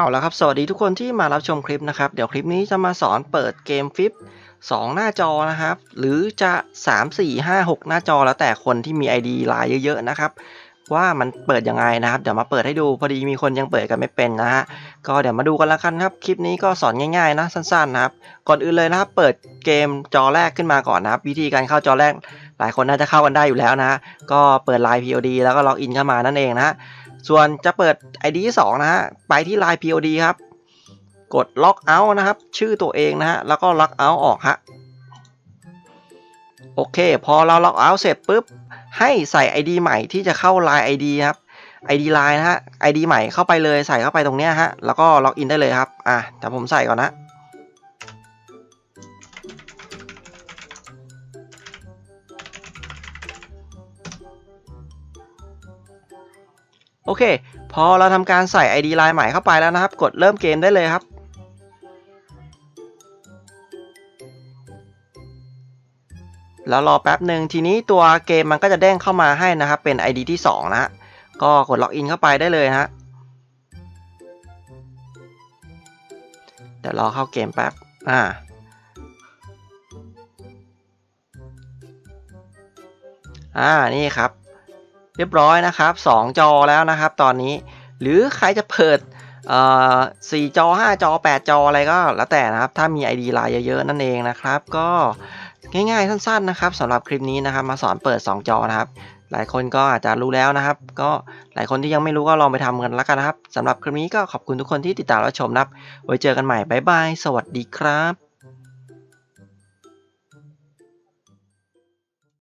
เอาละครับ สวัสดีทุกคนที่มารับชมคลิปนะครับ เดี๋ยวคลิปนี้จะมาสอนเปิดเกมฟิป2 หน้าจอนะครับ หรือจะ 3 4 5 6 หน้าจอแล้วแต่คนที่มี ID ไลน์เยอะๆนะครับ ว่ามันเปิดยังไงนะครับ เดี๋ยวมาเปิดให้ดูพอดีมีคนยังเปิดกันไม่เป็นนะฮะ ก็เดี๋ยวมาดูกันล้วกันครับ คลิปนี้ก็สอนง่ายๆนะสั้นๆนะครับ ก่อนอื่นเลยนะครับ เปิดเกมจอแรกขึ้นมาก่อนนะครับ วิธีการเข้าจอแรก หลายคนน่าจะเข้ากันได้อยู่แล้วนะ ก็เปิดไลน์ POD แล้วก็ล็อกอินเข้ามานั่นเองนะ ส่วนจะเปิด ID ที่2นะฮะ ไปที่ Line POD ครับ กด Lock Out นะครับ ชื่อตัวเองนะฮะ แล้วก็ Lock Out ออกฮะ โอเค พอเรา Lock Out เสร็จปุ๊บ ให้ใส่ ID ใหม่ที่จะเข้า Line ID ครับ ID Line นะฮะ ID ใหม่เข้าไปเลย ใส่เข้าไปตรงเนี้ยฮะ แล้วก็ล็อกอินได้เลยครับ อะแต่ผมใส่ก่อนนะ โอเค พอเราทำการใส่ ID ไลน์ใหม่เข้าไปแล้วนะครับ กดเริ่มเกมได้เลยครับ แล้วรอแป๊บหนึ่งทีนี้ตัวเกมมันก็จะเด้งเข้ามาให้นะครับ เป็น ID ที่ 2 นะฮะก็กดล็อกอินเข้าไปได้เลยฮะเดี๋ยวรอเข้าเกมแป๊บอ่าอ่า นี่ครับ เรียบร้อยนะครับ 2 จอแล้วนะครับ ตอนนี้ หรือใครจะเปิดเอ่อ4จอ 5 จอ 8 จออะไรก็แล้วแต่นะครับ ถ้ามี ID ไลน์เยอะๆนั่นเองนะครับ ก็ง่ายๆสั้นๆนะครับสำหรับคลิปนี้นะครับ มาสอนเปิด 2 จอนะครับ หลายคนก็อาจจะรู้แล้วนะครับ ก็หลายคนที่ยังไม่รู้ก็ลองไปทำกันแล้วกันนะครับสำหรับคลิปนี้ก็ขอบคุณทุกคนที่ติดตามรับชมนะครับ ไว้เจอกันใหม่บ๊ายบายสวัสดีครับ